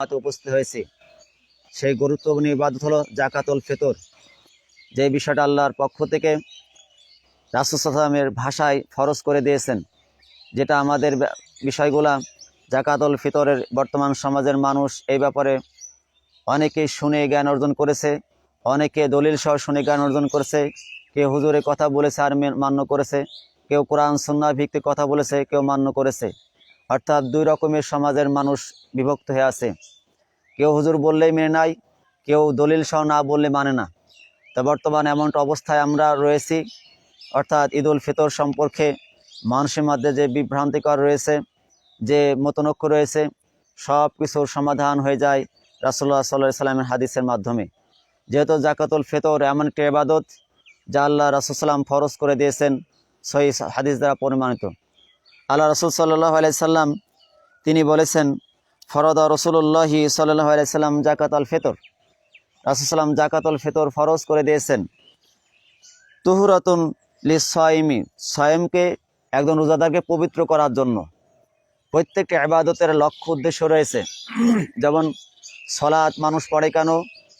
হাতে উপস্থিত হয়েছি। সেই গুরুত্বপূর্ণ ইবাদত হলো জাকাতুল ফিতর। যে বিষয়টা আল্লাহর পক্ষ থেকে রাসুসালামের ভাষায় ফরজ করে দিয়েছেন, যেটা আমাদের বিষয়গুলা জাকাতুল ফিতরের বর্তমান সমাজের মানুষ এই ব্যাপারে অনেকেই শুনে জ্ঞান অর্জন করেছে, অনেকে দলিল সহ শুনে জ্ঞান অর্জন করেছে, কেউ হুজুরে কথা বলেছে আর মান্য করেছে, কেউ কোরআন সন্না ভিত্তিক কথা বলেছে, কেউ মান্য করেছে। অর্থাৎ দুই রকমের সমাজের মানুষ বিভক্ত হয়ে আছে। কেউ হুজুর বললেই মেনে নাই কেউ দলিল সহ না বললে মানে না। তো বর্তমান এমনটা অবস্থায় আমরা রয়েছি, অর্থাৎ ঈদ উল ফিতর সম্পর্কে মানুষের মধ্যে যে বিভ্রান্তিকর রয়েছে, যে মতনক্য রয়েছে, সব কিছুর সমাধান হয়ে যায় রাসুল্লাহ সাল্লাহ সাল্লামের হাদিসের মাধ্যমে। যেহেতু জাকাতুল ফিতর এমন একটি ইবাদত যা আল্লাহ রাসুল সাল্লাম ফরজ করে দিয়েছেন সহি হাদিস দ্বারা প্রমাণিত। আল্লাহ রসুল সাল্লাহ আলাইসাল্লাম তিনি বলেছেন, ফরদা রসুল্লাহি সাল্লাহ আলাইসাল্লাম জাকাত আল ফিতর। রাসুসাল্লাম জাকাতুল ফিতর ফরজ করে দিয়েছেন। তুহুরাতুন লি সাইমি সায়েমকে একজন রোজাদারকে পবিত্র করার জন্য। প্রত্যেকটা আবাদতের লক্ষ্য উদ্দেশ্য রয়েছে, যেমন সলাৎ মানুষ পড়ে কেন?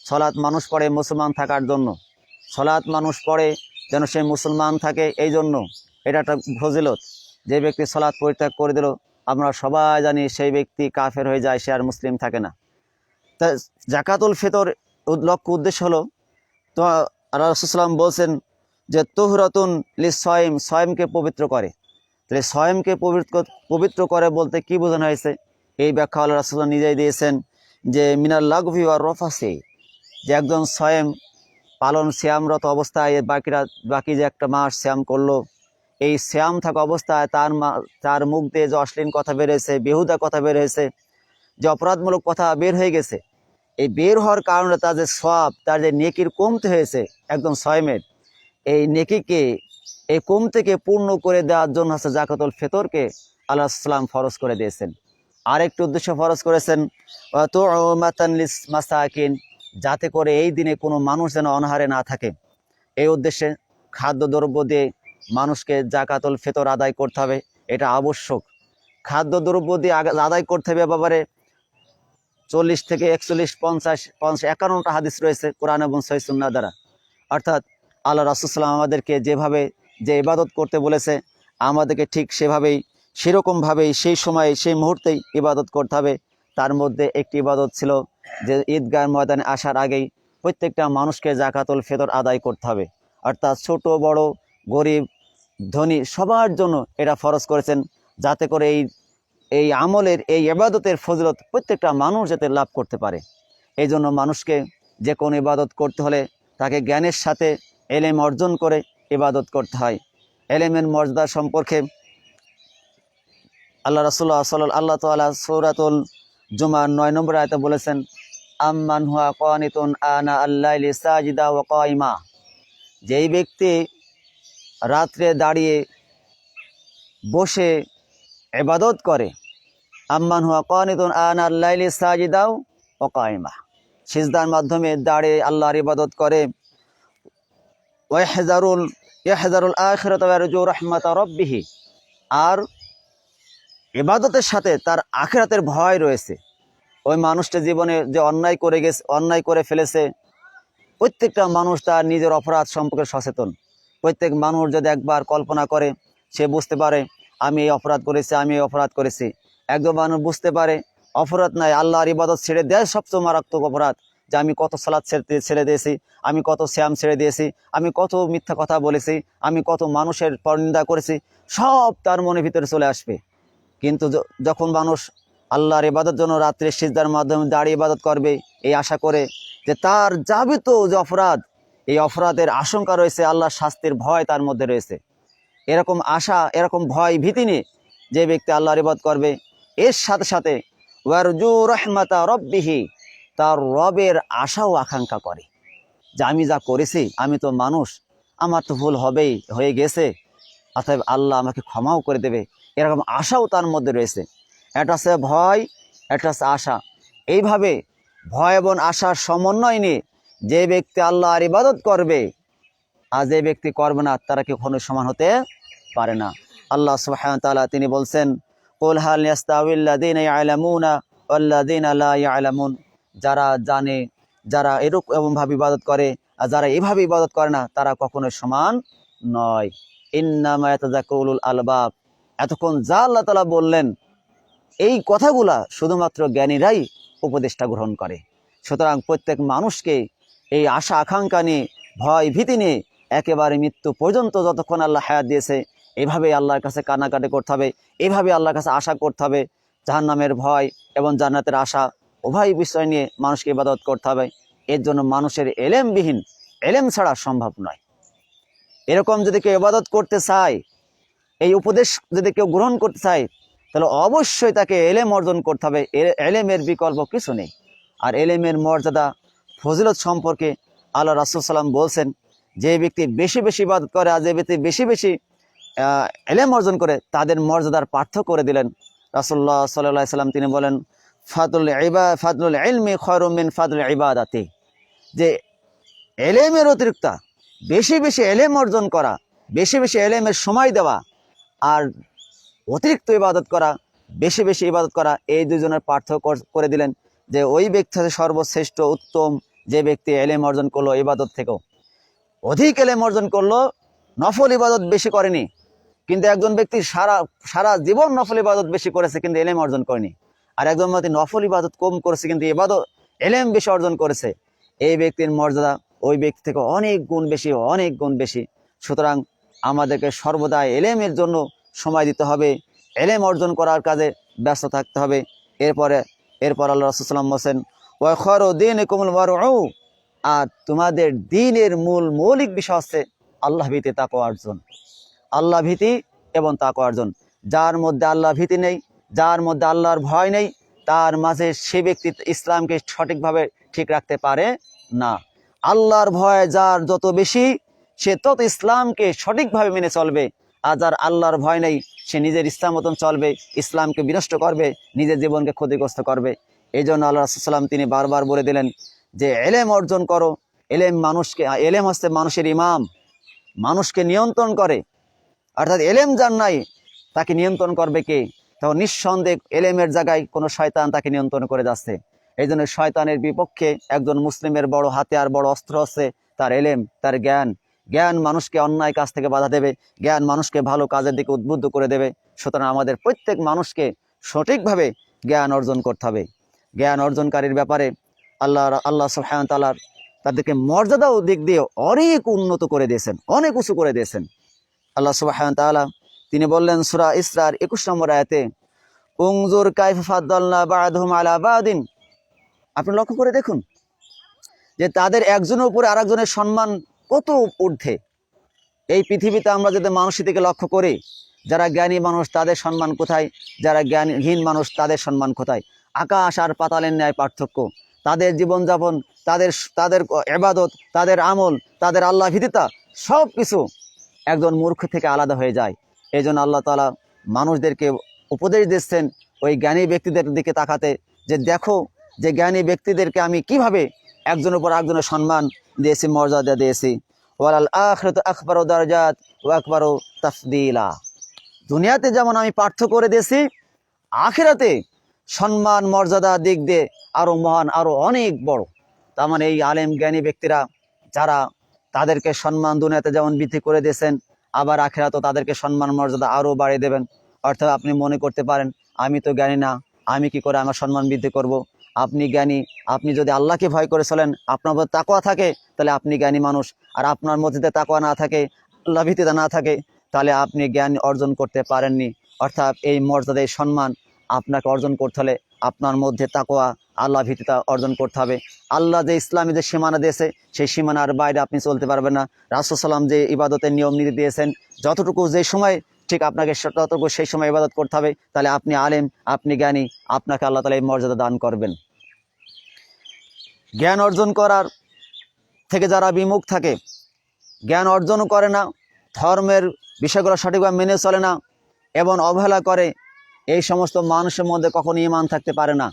সলাৎ মানুষ পড়ে মুসলমান থাকার জন্য। সলাৎ মানুষ পড়ে যেন সে মুসলমান থাকে এই জন্য এটা একটা ফজিলত। যে ব্যক্তি সলাৎ পরিত্যাগ করে দিল, আমরা সবাই জানি সেই ব্যক্তি কাফের হয়ে যায়, সে আর মুসলিম থাকে না। তা জাকাতুল ফিতর লক্ষ্য উদ্দেশ্য হলো, তো রাসুসাল্লাম বলছেন যে, তহুরাতুন লি সয়েম সয়েমকে পবিত্র করে। তাহলে সয়েমকে পবিত্র পবিত্র করে বলতে কি বোঝানো হয়েছে? এই ব্যাখ্যা আল্লাহ রাসুল্লাহ নিজেই দিয়েছেন যে, মিনাল লাগভি আর রফাসে, যে একজন সয়েম পালন শ্যামরত অবস্থায় বাকিরা বাকি যে একটা মাস শ্যাম করল এই শ্যাম থাকা অবস্থায় তার তার মুখ দিয়ে যে অশ্লীল কথা বেরোয়েছে, বেহুদা কথা বের হয়েছে যে অপরাধমূলক কথা বের হয়ে গেছে, এই বের হওয়ার কারণে তার যে সব তার যে নেকির কমতে হয়েছে, একদম সয়মের এই নেকিকে, এই কম থেকে পূর্ণ করে দেওয়ার জন্য হচ্ছে জাকাতুল ফেতরকে আল্লাহ সাল্লাম ফরজ করে দিয়েছেন। আরেকটি উদ্দেশ্য ফরজ করেছেন তো মাসাকিন যাতে করে এই দিনে কোনো মানুষ যেন অনাহারে না থাকে। এই উদ্দেশ্যে খাদ্য দ্রব্য দিয়ে মানুষকে জাকাতুল ফেতর আদায় করতে হবে, এটা আবশ্যক। খাদ্যদ্রব্য দিয়ে আদায় করতে হবে ব্যাপারে চল্লিশ থেকে একচল্লিশ, পঞ্চাশ পঞ্চাশ, একান্নটা হাদিস রয়েছে কোরআন এবং সহিসুন্না দ্বারা। অর্থাৎ আল্লাহ রাসুসাল্লাম আমাদেরকে যেভাবে যে ইবাদত করতে বলেছে, আমাদেরকে ঠিক সেভাবেই, সেরকমভাবেই, সেই সময়ে, সেই মুহূর্তেই ইবাদত করতে হবে। তার মধ্যে একটি ইবাদত ছিল যে ঈদগাহ ময়দানে আসার আগেই প্রত্যেকটা মানুষকে জাকাতুল ফেতর আদায় করতে হবে। অর্থাৎ ছোট, বড়, গরিব ধনী সবার জন্য এটা ফরজ করেছেন, যাতে করে এই এই আমলের, এই এবাদতের ফজলত প্রত্যেকটা মানুষ যাতে লাভ করতে পারে। এই জন্য মানুষকে যে কোনো ইবাদত করতে হলে তাকে জ্ঞানের সাথে এলেম অর্জন করে ইবাদত করতে হয়। এলেমের মর্যাদা সম্পর্কে আল্লাহ রাসুল্লাহ সাল আল্লাহ তালা সৌরাতুল জুমার নয় নম্বর আয়তে বলেছেন, আম্মান হুয়া কানিতুন আনা আল্লাহ সাজিদা ও কাইমা যেই ব্যক্তি রাত্রে দাঁড়িয়ে বসে এবাদত করে। আম্মান হুয়া কানিতুন আনা আল্লাহ সাজিদাও ও কাইমা। সিজদার মাধ্যমে দাঁড়িয়ে আল্লাহর ইবাদত করে। ওয়াহজারুল, ইয়াহজারুল আখিরাত রাহমাত রাব্বিহি। আর ইবাদতের সাথে তার আখিরাতের ভয় রয়েছে। ওই মানুষটা জীবনে যে অন্যায় করে গেছে, অন্যায় করে ফেলেছে, প্রত্যেকটা মানুষ তার নিজের অপরাধ সম্পর্কে সচেতন। প্রত্যেক মানুষ যদি একবার কল্পনা করে, সে বুঝতে পারে, আমি এই অপরাধ করেছি, আমি এই অপরাধ করেছি। একজন মানুষ বুঝতে পারে, অপরাধ নাই, আল্লাহর ইবাদত ছেড়ে দেয় সবচেয়ে মারাত্মক অপরাধ, যে আমি কত সালাদ ছেড়ে ছেড়ে দিয়েছি, আমি কত শ্যাম ছেড়ে দিয়েছি, আমি কত মিথ্যা কথা বলেছি, আমি কত মানুষের পরনিন্দা করেছি, সব তার মনের ভিতরে চলে আসবে। কিন্তু যখন মানুষ আল্লাহর ইবাদত জন্য রাত্রে সিজদার মাধ্যমে দাঁড়িয়ে ইবাদত করবে, এই আশা করে যে তার যাবিত যে অপরাধ এই অপরাধের আশঙ্কা রয়েছে, আল্লাহর শাস্তির ভয় তার মধ্যে রয়েছে। এরকম আশা, এরকম ভয় ভীতি নিয়ে যে ব্যক্তি আল্লাহর ইবাদত করবে, এর সাথে সাথে ওয়ারজু রহমাতা রব্বিহি, তার রবের আশাও আকাঙ্ক্ষা করে। যে আমি যা করেছি, আমি তো মানুষ, আমার তো ভুল হবেই, হয়ে গেছে, অতএব আল্লাহ আমাকে ক্ষমাও করে দেবে। এরকম আশাও তার মধ্যে রয়েছে। একটা হচ্ছে ভয় একটা হচ্ছে আশা। এইভাবে ভয় এবং আশার সমন্বয় নিয়ে যে ব্যক্তি আল্লাহর ইবাদত করবে, আর যে ব্যক্তি করবে না, তারা কি কখনো সমান হতে পারে না। আল্লাহ ওয়া তিনি বলছেন, কুল আল্লাহ যারা জানে, যারা এরকমভাবে ইবাদত করে, আর যারা এভাবে ইবাদত করে না, তারা কখনো সমান নয়। ইন্নামায়াতাজাকুলুল আলবাব। এতক্ষণ যা আল্লাহ তালা বললেন, এই কথাগুলা শুধুমাত্র জ্ঞানীরাই উপদেষ্টা গ্রহণ করে। সুতরাং প্রত্যেক মানুষকে এই আশা আকাঙ্ক্ষা নিয়ে, ভয় ভীতি নিয়ে একেবারে মৃত্যু পর্যন্ত যতক্ষণ আল্লাহ হায়াত দিয়েছে এভাবে আল্লাহর কাছে কান্নাকাটি করতে হবে এভাবে আল্লাহর কাছে আশা করতে হবে। জাহান্নামের ভয় এবং জান্নাতের আশা উভয় বিষয় নিয়ে মানুষকে ইবাদত করতে হবে। এর জন্য মানুষের এলেমবিহীন, এলেম ছাড়া সম্ভব নয়। এরকম যদি কেউ ইবাদত করতে চায়, এই উপদেশ যদি কেউ গ্রহণ করতে চায়, তাহলে অবশ্যই তাকে এলেম অর্জন করতে হবে। এলেমের বিকল্প কিছু নেই। আর এলেমের মর্যাদা ফজিলত সম্পর্কে আল্লাহ রাসুল সাল্লাম বলছেন, যে ব্যক্তি বেশি বেশি ইবাদত করে আর যে ব্যক্তি বেশি বেশি এলেম অর্জন করে, তাদের মর্যাদার পার্থক্য করে দিলেন। রাসুল্লাহ সাল্লাহ সাল্লাম তিনি বলেন ফাদুল ইবা ফাদুল এলমি খয়রুমিন ফাদুল ইবাদাতি। যে এলেমের অতিরিক্ত, বেশি বেশি এলেম অর্জন করা, বেশি বেশি এলেমের সময় দেওয়া, আর অতিরিক্ত ইবাদত করা, বেশি বেশি ইবাদত করা, এই দুজনের পার্থক্য করে দিলেন। যে ওই ব্যক্তি হচ্ছে সর্বশ্রেষ্ঠ, উত্তম, যে ব্যক্তি এলেম অর্জন করল ইবাদত থেকেও। অধিক এলেম অর্জন করল, নফল ইবাদত বেশি করেনি। কিন্তু একজন ব্যক্তি সারা সারা জীবন নফল ইবাদত বেশি করেছে, কিন্তু এলেম অর্জন করেনি। আর একজন ব্যক্তি নফল ইবাদত কম করেছে, কিন্তু ইবাদত, এলেম বেশি অর্জন করেছে, এই ব্যক্তির মর্যাদা ওই ব্যক্তি থেকে অনেক গুণ বেশি, অনেক গুণ বেশি। সুতরাং আমাদেরকে সর্বদা এলেমের জন্য সময় দিতে হবে, এলেম অর্জন করার কাজে ব্যস্ত থাকতে হবে। এরপরে এরপর আল্লাহ রসুলাম বলছেন ওয়াখর দিন কুমল আর তোমাদের দিনের মূল মৌলিক বিষয় হচ্ছে আল্লাহ ভীতি তাকো অর্জন। আল্লাহ ভীতি এবং তাকো অর্জন। যার মধ্যে আল্লাহ ভীতি নেই, যার মধ্যে আল্লাহর ভয় নেই, তার মাঝে সে ব্যক্তি ইসলামকে সঠিকভাবে ঠিক রাখতে পারে না। আল্লাহর ভয় যার যত বেশি, সে তত ইসলামকে সঠিকভাবে মেনে চলবে। আর আল্লাহর ভয় নেই। সে নিজের ইসলাম মতন চলবে, ইসলামকে বিনষ্ট করবে, নিজের জীবনকে ক্ষতিগ্রস্ত করবে। এই জন্য আল্লাহ রাসুসাল্লাম তিনি বারবার বলে দিলেন যে, এলেম অর্জন করো। এলেম মানুষকে, এলেম হচ্ছে মানুষের ইমাম। মানুষকে নিয়ন্ত্রণ করে। অর্থাৎ এলেম যার নাই, তাকে নিয়ন্ত্রণ করবে কে? তখন নিঃসন্দেহ এলেমের জায়গায় কোনো শয়তান তাকে নিয়ন্ত্রণ করে যাচ্ছে। এই জন্য শয়তানের বিপক্ষে একজন মুসলিমের বড় হাতে আর বড় অস্ত্র হচ্ছে তার এলেম, তার জ্ঞান। জ্ঞান মানুষকে অন্যায় কাজ থেকে বাধা দেবে, জ্ঞান মানুষকে ভালো কাজের দিকে উদ্বুদ্ধ করে দেবে। সুতরাং আমাদের প্রত্যেক মানুষকে সঠিকভাবে জ্ঞান অর্জন করতে হবে। জ্ঞান অর্জনকারীর ব্যাপারে আল্লাহ আল্লাহ সুহায়ন তালার তাদেরকে মর্যাদা ও দিক দিয়ে অনেক উন্নত করে দিয়েছেন, অনেক উঁচু করে দিয়েছেন। আল্লাহ সুবাহান তাআলা তিনি বললেন, সুরা ইসরার একুশ নম্বর আয়াতে উংজুর কাইফ ফাদ্দালনা বাদহুম আলা বাদিন। আপনি লক্ষ্য করে দেখুন যে তাদের একজনের উপরে আরেকজনের সম্মান কত ঊর্ধ্বে? এই পৃথিবীতে আমরা যদি মানুষের দিকে লক্ষ্য করি, যারা জ্ঞানী মানুষ তাদের সম্মান কোথায়? যারা জ্ঞানহীন মানুষ তাদের সম্মান কোথায়? আকাশ আর পাতালের ন্যায় পার্থক্য। তাদের জীবনযাপন, তাদের তাদের এবাদত তাদের আমল, তাদের আল্লাহ ভীতিতা সব কিছু একজন মূর্খ থেকে আলাদা হয়ে যায়। এই জন্য আল্লাহ তালা মানুষদেরকে উপদেশ দিচ্ছেন ওই জ্ঞানী ব্যক্তিদের দিকে তাকাতে যে দেখো যে জ্ঞানী ব্যক্তিদেরকে আমি কীভাবে একজনের উপর একজনের সম্মান দিয়েছি, মর্যাদা দিয়েছি। ওয়ালাল আখরত আকবর দরজাত ও আকবর তফদিলা। দুনিয়াতে যেমন আমি পার্থ করে দিয়েছি, আখেরাতে সম্মান, মর্যাদা, দিক দিয়ে আরও মহান আরও অনেক বড়। তার মানে এই আলেম জ্ঞানী ব্যক্তিরা যারা তাদেরকে সম্মান দুনিয়াতে যেমন বৃদ্ধি করে দিয়েছেন, আবার আখেরাতও তাদেরকে সম্মান, মর্যাদা আরও বাড়িয়ে দেবেন। অর্থাৎ আপনি মনে করতে পারেন, আমি তো জ্ঞানী না, আমি কি করে আমার সম্মান বৃদ্ধি করব। আপনি জ্ঞানী, আপনি যদি আল্লাহকে ভয় করে চলেন, আপনার মধ্যে তাকোয়া থাকে, তাহলে আপনি জ্ঞানী মানুষ। আর আপনার মধ্যে তাকোয়া না থাকে, আল্লাহ ভীতিতা না থাকে, তাহলে আপনি জ্ঞান অর্জন করতে পারেননি। অর্থাৎ এই মর্যাদা, এই সম্মান আপনাকে অর্জন করতে হলে আপনার মধ্যে তাকোয়া আল্লাহ ভীতিতা অর্জন করতে হবে। আল্লাহ যে ইসলামী যে সীমানা দিয়েছে, সেই সীমানার বাইরে আপনি চলতে পারবেন না। রাসুসাল্লাম যে ইবাদতের নিয়ম নীতি দিয়েছেন, যতটুকু যে সময়, ঠিক আপনাকে ততটুকু সেই সময় ইবাদত করতে হবে। তাহলে আপনি আলেম, আপনি জ্ঞানী, আপনাকে আল্লাহ তালা এই মর্যাদা দান করবেন। জ্ঞান অর্জন করার থেকে যারা বিমুখ থাকে, জ্ঞান অর্জনও করে না, ধর্মের বিষয়গুলো সঠিকভাবে মেনে চলে না এবং অবহেলা করে, এই সমস্ত মানুষের মধ্যে কখনো ইমান থাকতে পারে না।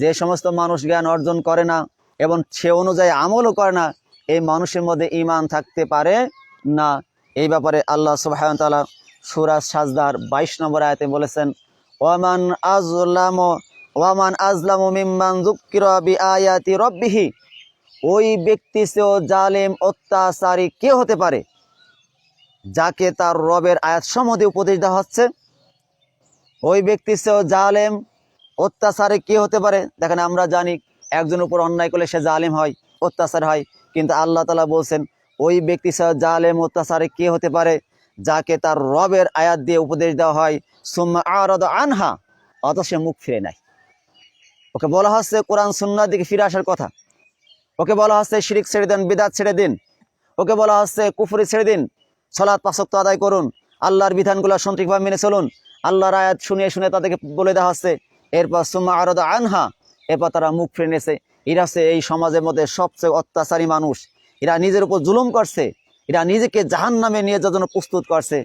যে সমস্ত মানুষ জ্ঞান অর্জন করে না এবং সে অনুযায়ী আমলও করে না, এই মানুষের মধ্যে ইমান থাকতে পারে না। এই ব্যাপারে আল্লাহ সুবাহতালা সুরাজ সাজদার বাইশ নম্বর আয়াতে বলেছেন ওয়ামান আজলাম ওয়ামান আজলাম মিম্মান যুক্কিরা বিআয়াতি রব্বিহি। ওই ব্যক্তি সেও জালেম, অত্যাচারী কে হতে পারে? যাকে তার রবের আয়াত সম্বন্ধে উপদেশ দেওয়া হচ্ছে, ওই ব্যক্তি সেও জালেম, অত্যাচারে কে হতে পারে? দেখেন, আমরা জানি একজন উপর অন্যায় করলে সে জালেম হয়, অত্যাচার হয়, কিন্তু আল্লাহ তালা বলছেন, ওই ব্যক্তি সহ জালেম, অত্যাচারে কে হতে পারে? যাকে তার রবের আয়াত দিয়ে উপদেশ দেওয়া হয়, সুম্মা আরদ আনহা অত সে মুখ ফিরে নেয় ওকে বলা হচ্ছে কোরআন সুন্নার দিকে ফিরে আসার কথা। ওকে বলা হচ্ছে শিরিক ছেড়ে দেন, বিদাত ছেড়ে দিন। ওকে বলা হচ্ছে কুফুরি ছেড়ে দিন সলাৎ পাশক্ত আদায় করুন, আল্লাহর বিধানগুলো সঠিকভাবে মেনে চলুন, আল্লাহর আয়াত শুনিয়ে শুনে তাদেরকে বলে দেওয়া হচ্ছে। এরপর সুম্মা আরদ আনহা, এরপর তারা মুখ ফিরে নিয়েছে। এরা হচ্ছে এই সমাজের মধ্যে সবচেয়ে অত্যাচারী মানুষ। এরা নিজের উপর জুলুম করছে। এরা নিজেকে জাহান নামে নিয়ে যাওয়ার জন্য প্রস্তুত করছে।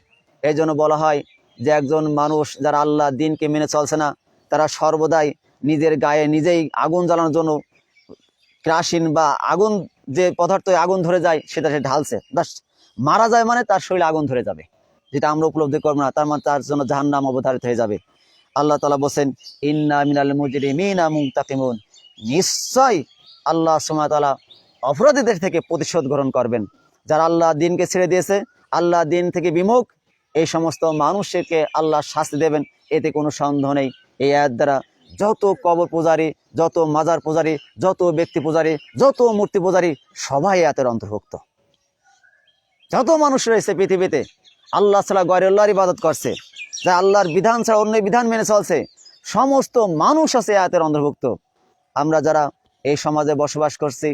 এই জন্য বলা হয় যে একজন মানুষ যারা আল্লাহ দিনকে মেনে চলছে না, তারা সর্বদাই নিজের গায়ে নিজেই আগুন জ্বালানোর জন্য কেরাসিন বা আগুন যে পদার্থ আগুন ধরে যায়, সেটা সে ঢালছে। মারা যায় মানে তার শরীরে আগুন ধরে যাবে। যেটা আমরা উপলব্ধি করব না, তার মানে তার জন্য জাহান নাম অবধারিত হয়ে যাবে। আল্লাহ তালা বলছেন, ইন্না মিনাল মুজরিমিনা মুনতাকিমুন। নিশ্চয় আল্লাহ সুমাতালা অপরাধীদের থেকে প্রতিশোধ গ্রহণ করবেন। যারা আল্লাহ দিনকে ছেড়ে দিয়েছে আল্লাহ দিন থেকে বিমুখ, এই সমস্ত মানুষকে আল্লাহ শাস্তি দেবেন, এতে কোনো সন্দেহ নেই। এই আয়াত দ্বারা যত কবর পূজারী, যত মাজার পূজারী, যত ব্যক্তি পূজারী, যত মূর্তি পূজারী, সবাই এতের অন্তর্ভুক্ত। যত মানুষ রয়েছে পৃথিবীতে, আল্লাহ ছাড়া গয়রুল্লাহর ইবাদত করছে, যা আল্লাহর বিধান ছাড়া অন্য বিধান মেনে চলছে, সমস্ত মানুষ আছে আয়াতের অন্তর্ভুক্ত। আমরা যারা এই সমাজে বসবাস করছি,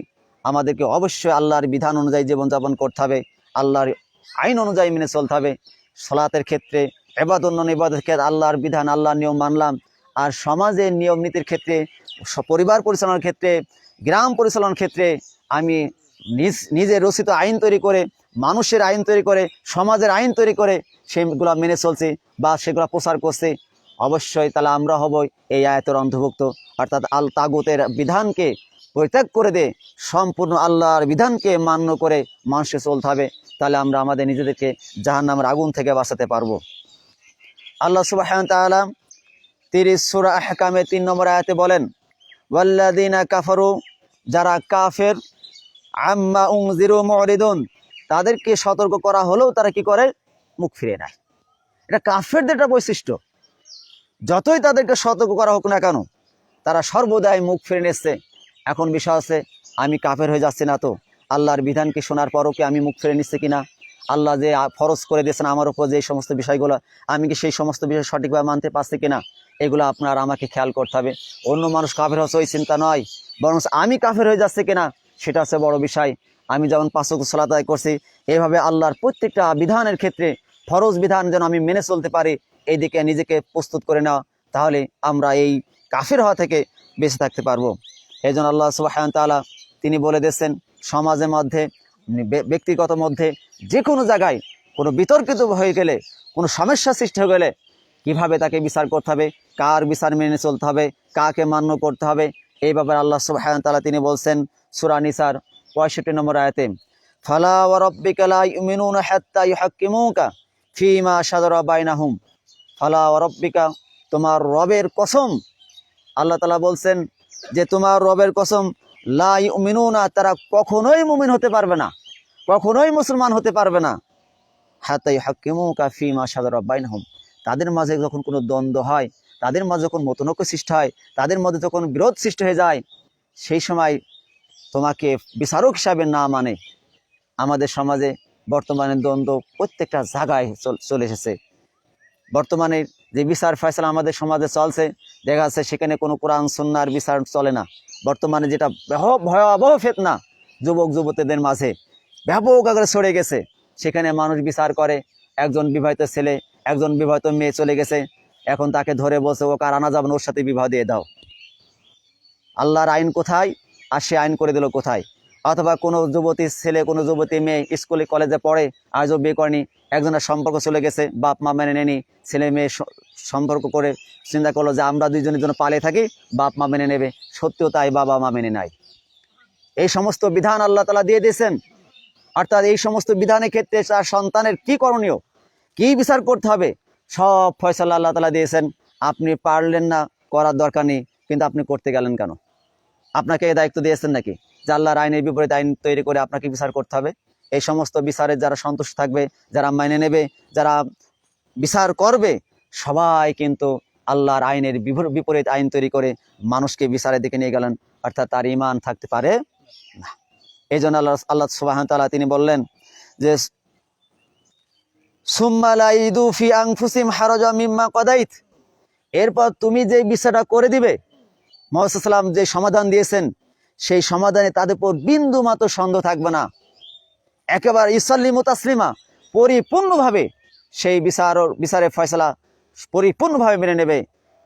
আমাদেরকে অবশ্যই আল্লাহর বিধান অনুযায়ী জীবনযাপন করতে হবে, আল্লাহর আইন অনুযায়ী মেনে চলতে হবে। সলাতের ক্ষেত্রে এবাদ অন্য ইবাদতের ক্ষেত্রে আল্লাহর বিধান, আল্লাহর নিয়ম মানলাম আর সমাজের নিয়ম নীতির ক্ষেত্রে পরিবার পরিচালনার ক্ষেত্রে, গ্রাম পরিচালনার ক্ষেত্রে আমি নিজ, নিজে রচিত আইন তৈরি করে, মানুষের আইন তৈরি করে, সমাজের আইন তৈরি করে সেগুলো মেনে চলছি বা সেগুলো প্রচার করছি। অবশ্যই তাহলে আমরা হব এই আয়তের অন্তর্ভুক্ত। অর্থাৎ আল তাগুতের বিধানকে পরিত্যাগ করে দে সম্পূর্ণ আল্লাহর বিধানকে মান্য করে মানুষকে চলতে হবে। তাহলে আমরা আমাদের নিজেদেরকে জাহান্নামের আগুন থেকে বাঁচাতে পারব। আল্লাহ সুবাহ তিরিশ সুরা আহকামে তিন নম্বর আয়াতে বলেন ওয়াল্লাদিনা কাফারু, যারা কাফের, আম্মা উং জিরো মরিদুন, তাদেরকে সতর্ক করা হলেও তারা কি করে? মুখ ফিরে নেয়। এটা কাফেরদের একটা বৈশিষ্ট্য। যতই তাদেরকে সতর্ক করা হোক না কেন, তারা সর্বদাই মুখ ফিরে নিচ্ছে। এখন বিষয় আছে, আমি কাফের হয়ে যাচ্ছি না তো? আল্লাহর বিধানকে শোনার পরও কি আমি মুখ ফিরে নিচ্ছে কিনা? আল্লাহ যে ফরজ করে দিয়েছেন আমার উপর যে সমস্ত বিষয়গুলো, আমি কি সেই সমস্ত বিষয় সঠিকভাবে মানতে পারছি কিনা? এগুলো আপনার আমাকে খেয়াল করতে হবে। অন্য মানুষ কাফের হচ্ছে ওই চিন্তা নয়, বরং আমি কাফের হয়ে যাচ্ছে কিনা, সেটা হচ্ছে বড় বিষয়। আমি যেমন পাঁচক সালাত আদায় করছি এইভাবে আল্লাহর প্রত্যেকটা বিধানের ক্ষেত্রে ফরজ বিধান যেন আমি মেনে চলতে পারি এই দিকে নিজেকে প্রস্তুত করে নেওয়া, তাহলে আমরা এই কাফের হওয়া থেকে বেঁচে থাকতে পারব। এই জন্য আল্লাহ সুবাহ তাআলা তিনি বলে দিয়েছেন, সমাজের মধ্যে ব্যক্তিগত মধ্যে যে কোনো জায়গায় কোনো বিতর্কিত হয়ে গেলে, কোনো সমস্যা সৃষ্টি হয়ে গেলে কীভাবে তাকে বিচার করতে হবে, কার বিচার মেনে চলতে হবে, কাকে মান্য করতে হবে, এই ব্যাপারে আল্লাহ সুবাহ তাআলা তিনি বলছেন সূরা নিসার পঁয়ষট্টি নম্বর আয়াতে, ফালা ওয়া রাব্বিকা লা ইউমিনুনা হাত্তা ইউহাক্কিমুকা ফীমা শাজারা বাইনাহুম, ফালা ওয়া তোমার রবের কসম, আল্লাহ তাআলা বলছেন যে তোমার রবের কসম, লা ইউমিনুনা, তারা কখনোই মুমিন হতে পারবে না, কখনোই মুসলমান হতে পারবে না ইউহাক্কিমুকা ফীমা শাজারা বাইনাহুম। তাদের মাঝে যখন কোনো দ্বন্দ্ব হয়, তাদের মাঝে যখন মতনৈক্য সৃষ্টি হয়, তাদের মধ্যে যখন বিরোধ সৃষ্টি হয়ে যায়, সেই সময় তোমাকে বিচারক হিসাবে না মানে আমাদের সমাজে বর্তমানে দ্বন্দ্ব প্রত্যেকটা জায়গায় চল- এসেছে। বর্তমানে যে বিচার ফয়সলা আমাদের সমাজে চলছে, দেখা যাচ্ছে সেখানে কোনো কোরআন সন্ন্যার বিচার চলে না। বর্তমানে যেটা ভয়াবহ ফেতনা যুবক, যুবতীদের মাঝে, ব্যাপক আকারে সরে গেছে। সেখানে মানুষ বিচার করে, একজন বিবাহিত ছেলে একজন বিবাহিত মেয়ে চলে গেছে। এখন তাকে ধরে বলছে ও কার আনা যাবে না, ওর সাথে বিবাহ দিয়ে দাও। আল্লাহর আইন কোথায়? আর সে আইন করে দিল কোথায়? অথবা কোনো যুবতী ছেলে কোনো যুবতী মেয়ে স্কুলে কলেজে পড়ে আজও বিয়ে করেনি একজনের সম্পর্ক চলে গেছে বাপ মা মেনে নেনি ছেলে মেয়ে সম্পর্ক করে চিন্তা করল যে আমরা দুইজনের জন্য পালে থাকি বাপ মা মেনে নেবে। সত্যিও তাই বাবা মা মেনে নেয়। এই সমস্ত বিধান আল্লাহ তালা দিয়ে দিয়েছেন। অর্থাৎ এই সমস্ত বিধানের ক্ষেত্রে তার সন্তানের কি করণীয়? কি বিচার করতে হবে? সব ফয়সালা আল্লাহ তালা দিয়েছেন। আপনি পারলেন না, করার দরকার নেই, কিন্তু আপনি করতে গেলেন কেন? আপনাকে এই দায়িত্ব দিয়েছেন নাকি? যে আল্লাহর আইনের বিপরীত আইন তৈরি করে আপনাকে বিচার করতে হবে? এই সমস্ত বিচারের যারা সন্তুষ্ট থাকবে, যারা মেনে নেবে, যারা বিচার করবে, সবাই কিন্তু আল্লাহর আইনের বিপর- বিপরীত আইন তৈরি করে মানুষকে বিচারের দিকে নিয়ে গেলেন। অর্থাৎ তার ইমান থাকতে পারে না। এই জন্য আল্লাহ আল্লাহ সুবাহ তাআলা তিনি বললেন যে আনফুসিম মিম্মা কদাইত। এরপর তুমি যে বিচারটা করে দিবে, মোহাম্মদ যে সমাধান দিয়েছেন, সেই সমাধানে তাদের উপর বিন্দু মাত্র সন্দেহ থাকবে না। একেবারে ইসাল্লিমু তাসলিমা পরিপূর্ণভাবে সেই বিচার বিচারের ফয়সলা পরিপূর্ণভাবে মেনে নেবে।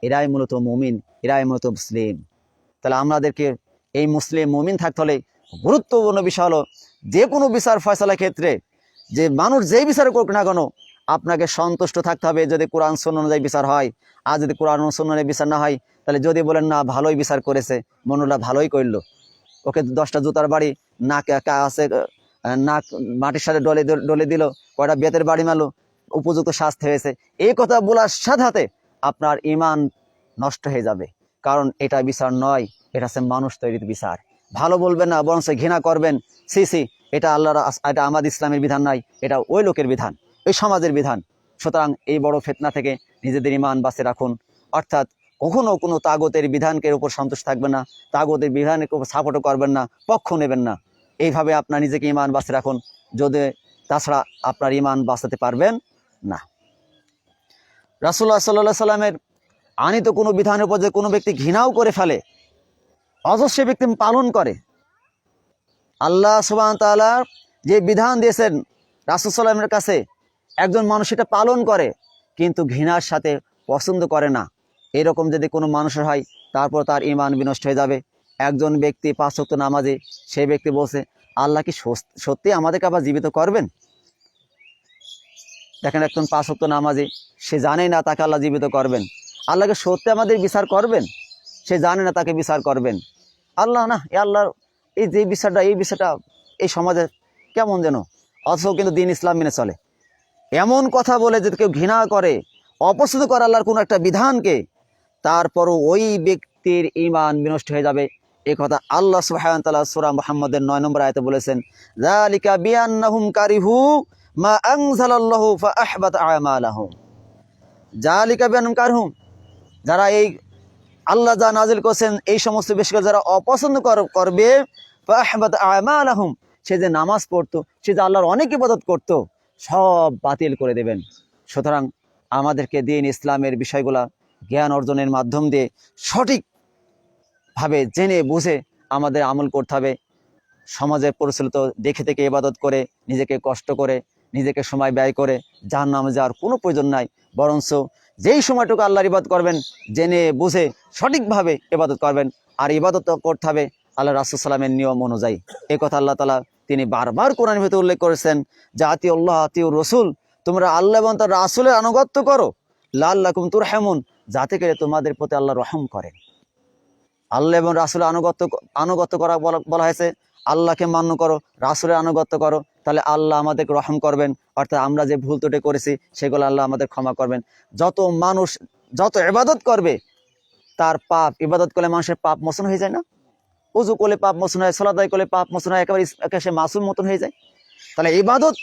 এরাই মূলত মুমিন, এরাই মূলত মুসলিম। তাহলে আমাদেরকে এই মুসলিম মুমিন থাকতে হলে গুরুত্বপূর্ণ বিষয় হলো যে কোনো বিচার ফয়সলার ক্ষেত্রে যে মানুষ যেই বিচার করুক না কেন, আপনাকে সন্তুষ্ট থাকতে হবে যদি কোরআন সন্ন্য অনুযায়ী বিচার হয়। আর যদি কোরআন সন্ন্য বিচার না হয়, তাহলে যদি বলেন, না, ভালোই বিচার করেছে মনুরা ভালোই করল। ওকে দশটা জুতার বাড়ি, নাক আছে, নাক মাটির সাথে ডলে ডলে দিল, কয়টা বেতের বাড়ি মারলো, উপযুক্ত শাস্তি হয়েছে। এই কথা বলার সাথে সাথে আপনার ইমান নষ্ট হয়ে যাবে। কারণ এটা বিচার নয়, এটা হচ্ছে মানুষ তৈরির বিচার। ভালো বলবেন না বরং সে ঘৃণা করবেন। সি সি, এটা আল্লাহর এটা আমাদের ইসলামের বিধান নয় এটা ওই লোকের বিধান, ওই সমাজের বিধান। সুতরাং এই বড় ফেতনা থেকে নিজেদের ইমান বাসে রাখুন। অর্থাৎ কখনো কোনো তাগতের বিধানকে উপর সন্তুষ্ট থাকবেন না, তাগতের বিধানের উপর সাপোর্টও করবেন না, পক্ষ নেবেন না। এইভাবে আপনার নিজেকে ইমান বাসে রাখুন, যদি তাছাড়া আপনার ইমান বাঁচাতে পারবেন না। রাসুল্লাহ সাল্লাহ সাল্লামের আনিত কোনো বিধানের উপর যে কোনো ব্যক্তি ঘৃণাও করে ফেলে সে ব্যক্তি পালন করে। আল্লাহ সুবাহ তাআলা যে বিধান দিয়েছেন রাসুল সাল্লামের কাছে, একজন মানুষ সেটা পালন করে, কিন্তু ঘৃণার সাথে পছন্দ করে না। এরকম যদি কোনো মানুষের হয়, তারপর তার ইমান বিনষ্ট হয়ে যাবে। একজন ব্যক্তি পাঁচ ওয়াক্ত নামাজে, সেই ব্যক্তি বলছে, আল্লাহ কি সত্যি আমাদেরকে আবার জীবিত করবেন? দেখেন একজন পাঁচ ওয়াক্ত নামাজে, সে জানে না তাকে আল্লাহ জীবিত করবেন। আল্লাহকে সত্যি আমাদের বিচার করবেন? সে জানে না তাকে বিচার করবেন। আল্লাহ না, এ আল্লাহর এই যে বিষয়টা এই বিষয়টা এই সমাজে কেমন যেন? অথচ কিন্তু দিন ইসলাম মেনে চলে। এমন কথা বলে যদি কেউ ঘৃণা করে, অপছন্দ করে আল্লাহর কোনো একটা বিধানকে, তারপরও ওই ব্যক্তির ইমান বিনষ্ট হয়ে যাবে। এ কথা আল্লাহ তাআলা সূরা মুহাম্মদের 9 নম্বর আয়তে বলেছেন, যালিকা বিআন্নাহুম কারিহু মা আনজালাল্লাহু ফাআহবাত আমালাহুম। যালিকা বিআন্নাহুম কারহুম, যারা এই আল্লাহ যা নাজিল করেছেন, এই সমস্ত বিষয়কে যারা অপছন্দ কর- করবে সে যে নামাজ পড়তো, সে যে আল্লাহর অনেক ইবাদত করতো, সব বাতিল করে দেবেন। সুতরাং আমাদেরকে দিন ইসলামের বিষয়গুলা জ্ঞান অর্জনের মাধ্যম দিয়ে সঠিকভাবে জেনে বুঝে আমাদের আমল করতে হবে। সমাজে পরিচালিত দেখে থেকে ইবাদত করে, নিজেকে কষ্ট করে, নিজেকে সময় ব্যয় করে যার নামে যাওয়ার কোনো প্রয়োজন নাই। বরঞ্চ যেই সময়টুকু আল্লাহর ইবাদত করবেন, জেনে বুঝে সঠিকভাবে ইবাদত করবেন, আর ইবাদত করতে হবে আল্লাহ রাসুল সাল্লামের নিয়ম অনুযায়ী। এ কথা আল্লাহ তালা তিনি বারবার কোরআন ভিতরে উল্লেখ করেছেন, যে আতি আল্লাহ আতিউ রসুল, তোমরা আল্লাহ এবং তার রাসুলের আনুগত্য করো। লাল্লাকুম তুর হেমন যাতে করে তোমাদের প্রতি আল্লাহ রহম করেন আল্লাহ এবং রাসুলের আনুগত্য আনুগত্য করা বলা হয়েছে আল্লাহকে মান্য করো, রাসুলের আনুগত্য করো, তাহলে আল্লাহ আমাদেরকে রহম করবেন। অর্থাৎ আমরা যে ভুল ত্রুটি করেছি, সেগুলো আল্লাহ আমাদের ক্ষমা করবেন। যত মানুষ, যত ইবাদত করবে, তার পাপ, ইবাদত করলে মানুষের পাপ মোচন হয়ে যায় না? উজু করলে পাপ মোচন হয় সলাদাই করলে পাপ মোচন হয়, একেবারে ইস- একে সে মাসুম মতন হয়ে যায়। তাহলে ইবাদত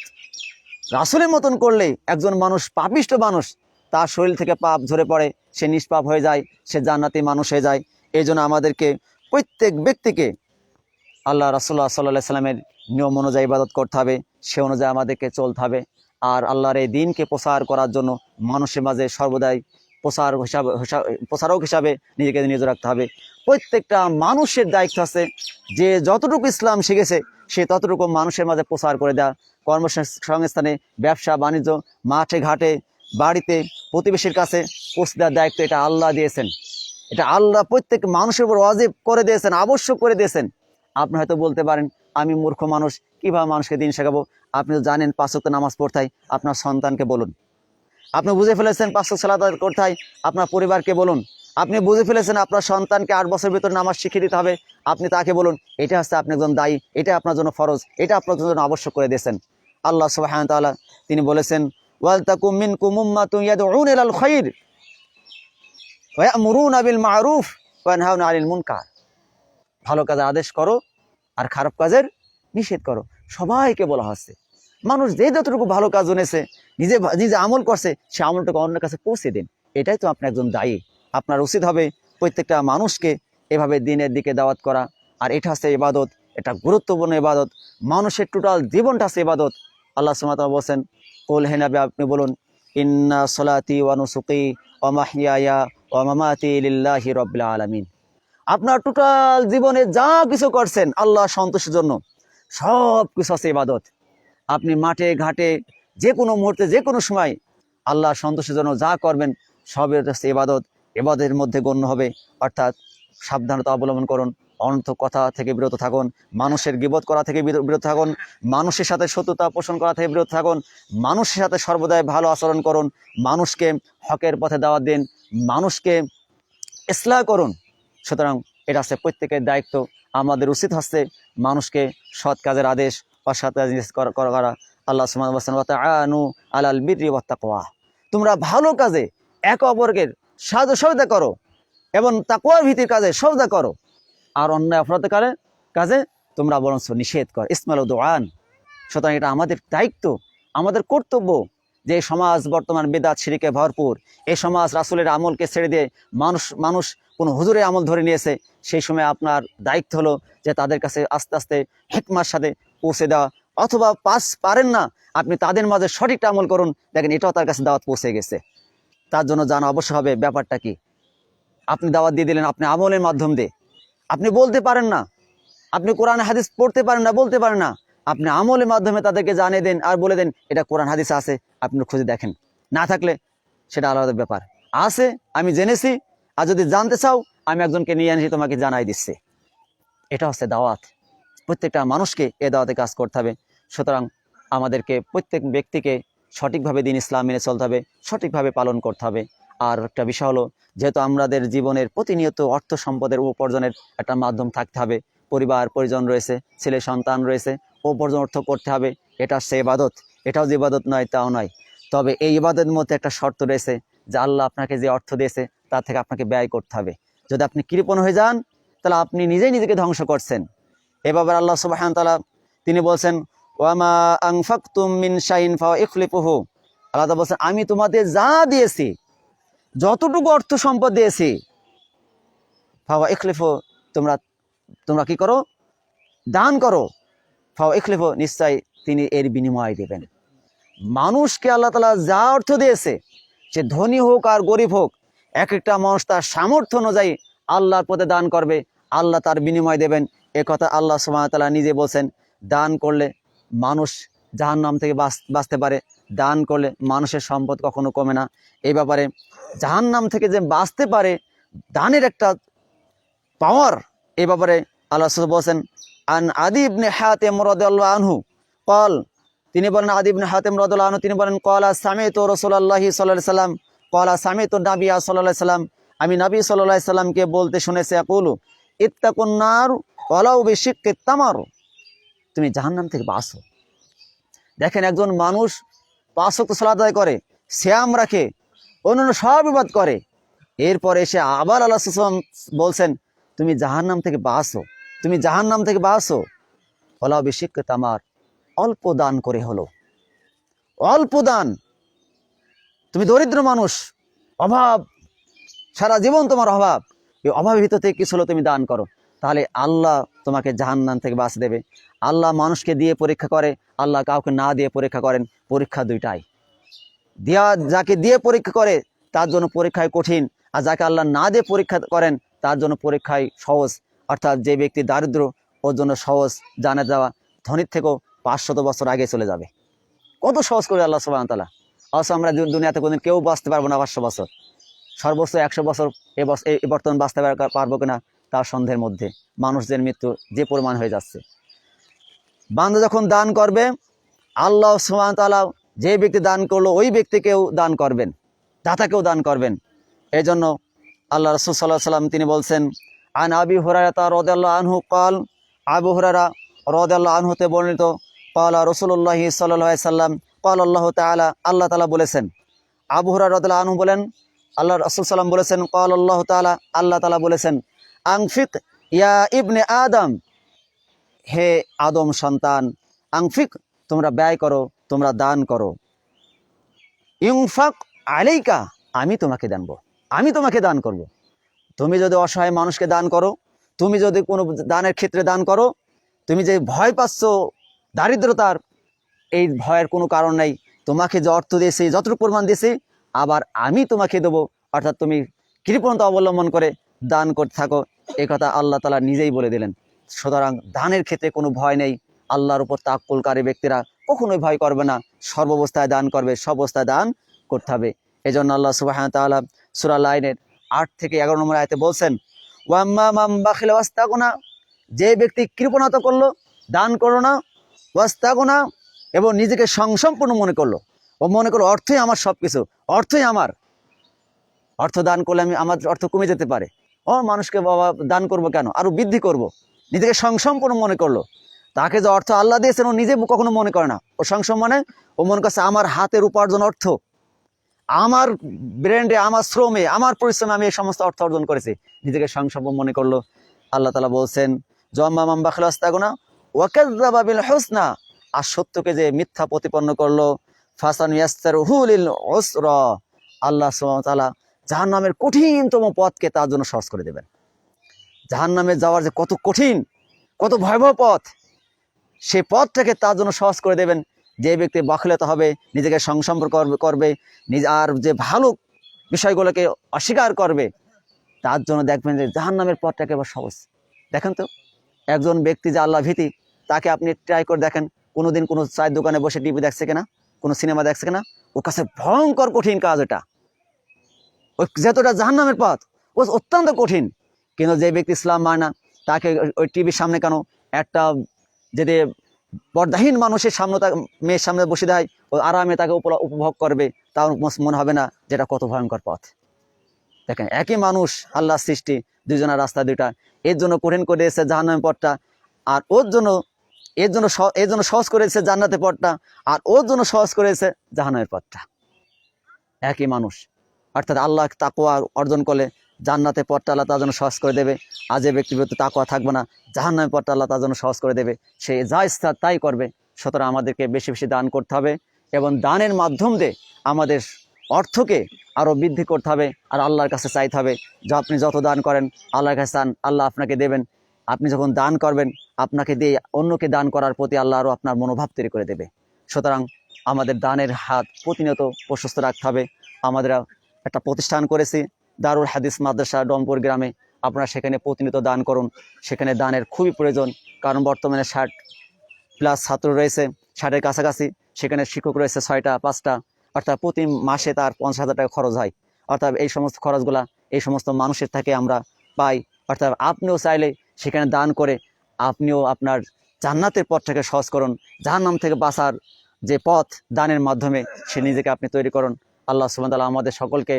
রাসুলের মতন করলে একজন মানুষ পাপিষ্ট মানুষ, তার শরীর থেকে পাপ ঝরে পড়ে, সে নিষ্পাপ হয়ে যায়, সে জান্নাতি মানুষ হয়ে যায়। এই জন্য আমাদেরকে প্রত্যেক ব্যক্তিকে আল্লাহ রাসুল্লাহ সাল্লাহ সাল্লামের নিয়ম অনুযায়ী ইবাদত করতে হবে, সে অনুযায়ী আমাদেরকে চলতে হবে। আর আল্লাহর এই দিনকে প্রসার করার জন্য মানুষের মাঝে সর্বদাই প্রসার হিসাবে হিসা- প্রসারক হিসাবে নিজেকে নিয়োগ রাখতে হবে। প্রত্যেকটা মানুষের দায়িত্ব আছে, যে যতটুকু ইসলাম শিখেছে, সে ততটুকু মানুষের মাঝে প্রচার করে দেওয়া কর্মসংস্থানে, ব্যবসা, বাণিজ্য, মাঠে, ঘাটে, বাড়িতে, প্রতিবেশীর কাছে পৌঁছে দেওয়ার দায়িত্ব এটা আল্লাহ দিয়েছেন। এটা আল্লাহ প্রত্যেক মানুষের উপর অজীব করে দিয়েছেন, আবশ্যক করে দিয়েছেন। আপনি হয়তো বলতে পারেন, আমি মূর্খ মানুষ, কীভাবে মানুষকে দিন শেখাবো? আপনি তো জানেন পাঁচক নামাজ পড়তে হয়, আপনার সন্তানকে বলুন। আপনি বুঝে ফেলেছেন পাঁচক সালাদ করতে হয়, আপনার পরিবারকে বলুন। আপনি বুঝে ফেলেছেন আপনার সন্তানকে আট বছর ভিতর নামাজ শিখিয়ে দিতে হবে, আপনি তাকে বলুন, এটা হচ্ছে আপনি একজন দায়ী, এটা আপনার জন্য ফরজ, এটা আপনার জন্য আবশ্যক করে দিয়েছেন। আল্লাহ সুবাহ তাআলা তিনি বলেছেন, ওয়াল তাকুম মিনকুম উম্মাতুন ইয়াদউনা ইলাল খায়র ওয়া ইয়ামুরুনা বিল মা'রুফ ওয়ানহাউনা আনিল মুনকার। ভালো কাজে আদেশ করো আর খারাপ কাজের নিষেধ করো। সবাইকে বলা হচ্ছে। মানুষ যে যতটুকু ভালো কাজ জনেছে নিজে নিজে আমল করছে, সে আমলটাকে অন্যের কাছে পৌঁছে দিন। এটাই তো আপনি একজন দায়ী। আপনার উচিত হবে প্রত্যেকটা মানুষকে এভাবে দিনের দিকে দাওয়াত করা। আর এটা হচ্ছে ইবাদত, এটা গুরুত্বপূর্ণ ইবাদত। মানুষের টোটাল জীবনটা হচ্ছে ইবাদত। আল্লাহ সুমাতা বলছেন, কোল হেনাবে আপনি বলুন, ইন্না সলাতি ওয়ানুসুকি ওমাহিয়া ওমামাতি লিল্লাহি রব্বিল আলামিন। আপনার টোটাল জীবনে যা কিছু করছেন, আল্লাহ সন্তোষের জন্য সব কিছু আছে ইবাদত। আপনি মাঠে, ঘাটে, যে কোনো মুহূর্তে, যে কোনো সময় আল্লাহ সন্তোষের জন্য যা করবেন সবের হচ্ছে ইবাদত। এবাদের মধ্যে গণ্য হবে। অর্থাৎ সাবধানতা অবলম্বন করুন অনর্থ কথা থেকে বিরত থাকুন, মানুষের গিবত করা থেকে বিরত থাকুন, মানুষের সাথে শত্রুতা পোষণ করা থেকে বিরত থাকুন, মানুষের সাথে সর্বদাই ভালো আচরণ করুন, মানুষকে হকের পথে দাওয়াত দিন, মানুষকে ইসলাহ করুন। সুতরাং এটা হচ্ছে প্রত্যেকের দায়িত্ব। আমাদের উচিত হচ্ছে মানুষকে সৎ কাজের আদেশ বা সৎ কাজ করা আল্লাহ সুমানু আলাল বিদ্রি ওয়াত্তাকওয়া তোমরা ভালো কাজে এক অপরকে সাহায্য সহযোগিতা করো এবং তাকুয়ার ভিত্তির কাজে সহযোগিতা করো। আর অন্যায় অপরাধকারে কাজে তোমরা বরঞ্চ নিষেধ কর। ইসমাল দোয়ান। সুতরাং এটা আমাদের দায়িত্ব, আমাদের কর্তব্য। যে সমাজ বর্তমান বেদাত সিঁড়িকে ভরপুর এই সমাজ রাসুলের আমলকে ছেড়ে দিয়ে মানুষ মানুষ কোনো হুজুরের আমল ধরে নিয়েছে, সেই সময় আপনার দায়িত্ব হলো যে তাদের কাছে আস্তে আস্তে হেকমার সাথে পৌঁছে দেওয়া। অথবা পাস পারেন না, আপনি তাদের মাঝে সঠিকটা আমল করুন, দেখেন এটাও তার কাছে দাওয়াত পৌঁছে গেছে। তার জন্য জানা অবশ্য হবে ব্যাপারটা কি? আপনি দাওয়াত দিয়ে দিলেন, আপনি আমলের মাধ্যম দিয়ে। আপনি বলতে পারেন না। আপনি কোরআন হাদিস পড়তে পারেন না, বলতে পারেন না। আপনি আমলের মাধ্যমে তাদেরকে জানিয়ে দেন আর বলে দেন, এটা কোরআন হাদিস আছে আপনি খুঁজে দেখেন। না থাকলে সেটা আলাদা ব্যাপার। আছে, আমি জেনেছি, আর যদি জানতে চাও, আমি একজনকে নিয়ে আনছি, তোমাকে জানাই দিচ্ছি। এটা হচ্ছে দাওয়াত। প্রত্যেকটা মানুষকে এ দাওয়াতে কাজ করতে হবে। সুতরাং আমাদেরকে প্রত্যেক ব্যক্তিকে সঠিকভাবে দিন ইসলাম মেনে চলতে হবে, সঠিকভাবে পালন করতে হবে। আর একটা বিষয় হলো, যেহেতু আমাদের জীবনের প্রতিনিয়ত অর্থ সম্পদের উপার্জনের একটা মাধ্যম থাকতে হবে, পরিবার, পরিজন রয়েছে, ছেলে, সন্তান রয়েছে উপার্জন অর্থ করতে হবে। এটা সে ইবাদত, এটাও যে ইবাদত নয়, তাও নয়। তবে এই ইবাদতের মধ্যে একটা শর্ত রয়েছে যে আল্লাহ আপনাকে যে অর্থ দিয়েছে তার থেকে আপনাকে ব্যয় করতে হবে। যদি আপনি কৃপণ হয়ে যান, তাহলে আপনি নিজেই নিজেকে ধ্বংস করছেন। এবার আল্লাহ সুবাহান তালা তিনি বলছেন, ওয়ামা আংফাকতুম মিন শাইন ফাও ইখলিপুহু আল্লাহ বলছেন, আমি তোমাদের যা দিয়েছি, যতটুকু অর্থ সম্পদ দিয়েছি ফাওয়া ইখলিফু তোমরা তোমরা কি করো? দান করো। ফাও নিশ্চয় তিনি এর বিনিময় দেবেন। মানুষকে আল্লাহ তালা যা অর্থ দিয়েছে, সে ধনী হোক আর গরিব হোক এক একটা মানুষ তার সামর্থ্য অনুযায়ী আল্লাহর পথে দান করবে, আল্লাহ তার বিনিময় দেবেন। এ কথা আল্লাহ সুবাহতাল্লাহ নিজে বলছেন, দান করলে মানুষ জাহান নাম থেকে বাঁচ- বাঁচতে পারে, দান করলে মানুষের সম্পদ কখনো কমে না। এই ব্যাপারে জাহান নাম থেকে যে বাঁচতে পারে, দানের একটা পাওয়ার এ ব্যাপারে আল্লাহ বলছেন আন আদি ইবনে হাতেম রাদিয়াল্লাহু আনহু কল তিনি বলেন আদি ইবনে হাতেম রাদিয়াল্লাহু আনহু, তিনি বলেন কলা সামিতু রাসূলুল্লাহি সাল্লাল্লাহু আলাইহি সাল্লাম কলা সামিতু নাবিয়া সাল্লাল্লাহু আলাইহি সাল্লাম, আমি নবী আলাইহি সাল্লামকে বলতে শুনেছি আকুলু ইত্তাকুন নার ওয়ালাউ বিশিক্কি তামার। তুমি জাহান্নাম থেকে বাঁচো। দেখেন একজন মানুষ পাঁচ ওয়াক্ত সালাত আদায় করে শ্যাম রাখে, অন্যান্য সব বিবাদ করে, এরপরে এসে আবার আল্লাহ বলছেন, তুমি জাহান্নাম থেকে বাঁচো। তুমি জাহান্নাম থেকে বাঁচো। ওলাও বিশিক তামার অল্প দান করে হলো। অল্প দান। তুমি দরিদ্র মানুষ, অভাব, সারা জীবন তোমার অভাব। এই অভাবের ভিতর থেকে কিছু হলো তুমি দান করো। তাহলে আল্লাহ তোমাকে জাহান্নাম থেকে বাঁচ দেবে। আল্লাহ মানুষকে দিয়ে পরীক্ষা করে, আল্লাহ কাউকে না দিয়ে পরীক্ষা করেন। পরীক্ষা দুইটাই। দেওয়া যাকে দিয়ে পরীক্ষা করে, তার জন্য পরীক্ষায় কঠিন। আর যাকে আল্লাহ না দিয়ে পরীক্ষা করেন, তার জন্য পরীক্ষায় সহজ। অর্থাৎ যে ব্যক্তি দারিদ্র ওর জন্য সহজ জানা যাওয়া ধনির থেকেও পাঁচশত বছর আগে চলে যাবে। কত সহজ করে আল্লাহ সুবাহ তালা অবশ্য আমরা দুনিয়াতে কোনদিন কেউ বাঁচতে পারব না পাঁচশো বছর। সর্বোচ্চ একশো বছর এ বছর বর্তমান বাঁচতে পারব কিনা তার সন্দেহের মধ্যে মানুষদের মৃত্যু যে পরিমাণ হয়ে যাচ্ছে। বান্দা যখন দান করবে, আল্লাহ সুবহান তাআলা যে ব্যক্তি দান করল ওই ব্যক্তিকেও দান করবেন, দাতাকেও দান করবেন। এই জন্য আল্লাহ রসুল সাল্লাহ সাল্লাম তিনি বলছেন আন আবি হুরায়তা রদাল্লাহ আনহু কল আবু হুরারা রদাল্লাহ আনহুতে বর্ণিত কলা রসুল্লাহি সাল্লাহ সাল্লাম কল আল্লাহ তালা আল্লাহ তালা বলেছেন। আবু হুরা রদাল্লাহ আনহু বলেন, আল্লাহ রসুল সাল্লাম বলেছেন কল আল্লাহ তালা আল্লাহ তালা বলেছেন, আংফিক ইয়া ইবনে আদম। হে আদম সন্তান, আংফিক, তোমরা ব্যয় করো, তোমরা দান করো। ইউফাক আলাইকা, আমি তোমাকে দানবো, আমি তোমাকে দান করব। তুমি যদি অসহায় মানুষকে দান করো, তুমি যদি কোনো দানের ক্ষেত্রে দান করো, তুমি যে ভয় পাচ্ছ দারিদ্রতার, এই ভয়ের কোনো কারণ নেই। তোমাকে যে অর্থ দিয়েছি, যতটুকু পরিমাণ দিয়েছি, আবার আমি তোমাকে দেবো। অর্থাৎ তুমি কৃপণতা অবলম্বন করে দান করতে থাকো। এই কথা আল্লাহ তালা নিজেই বলে দিলেন। সুতরাং দানের ক্ষেত্রে কোনো ভয় নেই। আল্লাহর উপর তাক্কুলকারী ব্যক্তিরা কখনোই ভয় করবে না। সর্বাবস্থায় দান করবে সব অবস্থায় দান করতে হবে। এই জন্য আল্লাহ সুবাহ তাআলা সূরা লাইনের আট থেকে এগারো নম্বর আয়তে বলছেন, ওয়াম্মা মাম বাখিল ওয়াস্তাগুনা যে ব্যক্তি কৃপণতা করল, দান করল না, ওয়াস্তাগোনা, এবং নিজেকে সংসম্পূর্ণ মনে করল, ও মনে করল অর্থই আমার সব কিছু অর্থই আমার। অর্থ দান করলে আমি, আমার অর্থ কমে যেতে পারে। ও মানুষকে বাবা, দান করব কেন? আরও বৃদ্ধি করব। নিজেকে সংসম্পূর্ণ মনে করল। তাকে যে অর্থ আল্লাহ দিয়েছেন, ও নিজে কখনো মনে করে না। ও সংসম মানে ও মনে করছে আমার হাতের উপার্জন অর্থ। আমার ব্র্যান্ডে, আমার শ্রমে, আমার পরিশ্রমে আমি এই সমস্ত অর্থ অর্জন করেছি। নিজেকে সংসম্পন্ন মনে করল। আল্লাহ তালা বলছেন, জম্মা মাম্বা খালাস্তাগুনা ওয়াকাল হোসনা। আর সত্যকে যে মিথ্যা প্রতিপন্ন করল, ফাসান ইয়াস্তার হুলিল ওসর আল্লাহ তালা জাহান নামের কঠিনতম পথকে তার জন্য সহজ করে দেবেন। জাহান নামে যাওয়ার যে কত কঠিন, কত ভয়াবহ পথ, সে পথটাকে তার জন্য সহজ করে দেবেন। যে ব্যক্তি বাখলতা হবে, নিজেকে সংসম্পর করবে নিজ আর যে ভালো বিষয়গুলোকে অস্বীকার করবে, তার জন্য দেখবেন যে জাহান নামের পথটাকে এবার সহজ। দেখেন তো, একজন ব্যক্তি যে আল্লাহ ভীতি, তাকে আপনি ট্রাই করে দেখেন, কোনোদিন কোনো চায়ের দোকানে বসে টিভি দেখছে কিনা, কোনো সিনেমা দেখছে কিনা, ওর কাছে ভয়ঙ্কর কঠিন কাজ ওটা ওই যেহেতুটা জাহান নামের পথ, ও অত্যন্ত কঠিন। কিন্তু যে ব্যক্তি ইসলাম মানে না, তাকে ওই টিভির সামনে কেন একটা যদি পর্দাহীন মানুষের সামনে তাকে মেয়ের সামনে বসে দেয় ও আরামে তাকে উপভোগ করবে, তার মনে হবে না যেটা কত ভয়ঙ্কর পথ। দেখেন, একই মানুষ আল্লাহ সৃষ্টি, দুজনের রাস্তা দুইটা। এর জন্য কঠিন করে দিয়েছে জাহান্নামের পথটা, আর ওর জন্য এর জন্য এর জন্য সহজ করেছে জান্নাতের পথটা, আর ওর জন্য সহজ করেছে জাহান্নামের পথটা। একই মানুষ। অর্থাৎ আল্লাহ তাকোয়া অর্জন করলে জান্নাতের পথটা আল্লাহ তার জন্য সহজ করে দেবে। আর যে ব্যক্তির প্রতি তাকোয়া থাকবে না জাহান্নামের পথটা আল্লাহ তার জন্য সহজ করে দেবে। সে যা ইচ্ছা তাই করবে। সুতরাং আমাদেরকে বেশি বেশি দান করতে হবে এবং দানের মাধ্যম দিয়ে আমাদের অর্থকে আরও বৃদ্ধি করতে হবে আর আল্লাহর কাছে চাইতে হবে। যে আপনি যত দান করেন, আল্লাহর কাছে চান, আল্লাহ আপনাকে দেবেন। আপনি যখন দান করবেন, আপনাকে দিয়ে অন্যকে দান করার প্রতি আল্লাহ আরও আপনার মনোভাব তৈরি করে দেবে। সুতরাং আমাদের দানের হাত প্রতিনিয়ত প্রশস্ত রাখতে হবে। আমাদের একটা প্রতিষ্ঠান করেছি দারুল হাদিস মাদ্রাসা ডমপুর গ্রামে আপনারা সেখানে প্রতিনিয়ত দান করুন। সেখানে দানের খুবই প্রয়োজন, কারণ বর্তমানে ষাট প্লাস ছাত্র রয়েছে, ষাটের কাছাকাছি। সেখানে শিক্ষক রয়েছে ছয়টা, পাঁচটা, অর্থাৎ প্রতি মাসে তার পঞ্চাশ হাজার টাকা খরচ হয়। অর্থাৎ এই সমস্ত খরচগুলা, এই সমস্ত মানুষের থেকে আমরা পাই। অর্থাৎ আপনিও চাইলে সেখানে দান করে আপনিও আপনার জান্নাতের পথটাকে সহজ করুন। যার নাম থেকে বাঁচার যে পথ দানের মাধ্যমে সে নিজেকে আপনি তৈরি করুন। আল্লাহ সুবাহ আমাদের সকলকে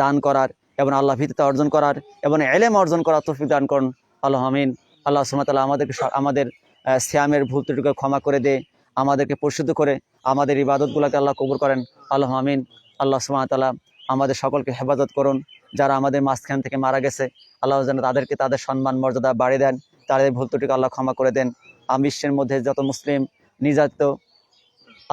দান করার এবং আল্লাহ ভীতিতে অর্জন করার এবং এলেম অর্জন করার তৌফিক দান করুন। আল্লাহ, আমিন। আল্লাহ তাআলা আমাদেরকে আমাদের শ্যামের ভুল ত্রুটিকে ক্ষমা করে দে, আমাদেরকে পরিশুদ্ধ করে, আমাদের ইবাদতগুলোকে আল্লাহ কবুল করেন। আল্লাহ, আমিন। আল্লাহ সুবাহ আমাদের সকলকে হেফাজত করুন। যারা আমাদের মাঝখান থেকে মারা গেছে, আল্লাহ যেন তাদেরকে তাদের সম্মান, মর্যাদা বাড়িয়ে দেন। তাদের ভুল ত্রুটিকে আল্লাহ ক্ষমা করে দেন। বিশ্বের মধ্যে যত মুসলিম, নির্যাতিত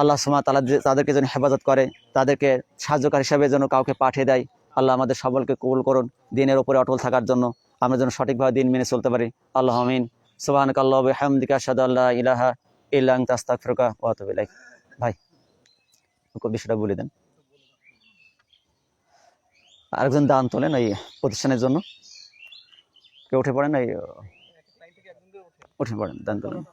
আল্লাহ সুমা তালা তাদেরকে যেন হেফাজত করে, তাদেরকে সাহায্যকার হিসাবে যেন কাউকে পাঠিয়ে দেয়, আল্লাহ আমাদের সকলকে কবুল করুন দিনের ওপরে অটল থাকার জন্য। আমরা যেন সঠিকভাবে দিন মেনে চলতে পারি। আল্লাহ আমিন। সুবাহানক আল্লাহ হামদিকা সাদ আল্লাহ ইলাহা ইল্লাং তাস্তাক ফিরকা ওয়াতবিলাই ভাই বিষয়টা বলে দেন। আরেকজন দান তোলেন এই প্রতিষ্ঠানের জন্য। কেউ উঠে পড়েন এই উঠে পড়েন, দান তোলেন।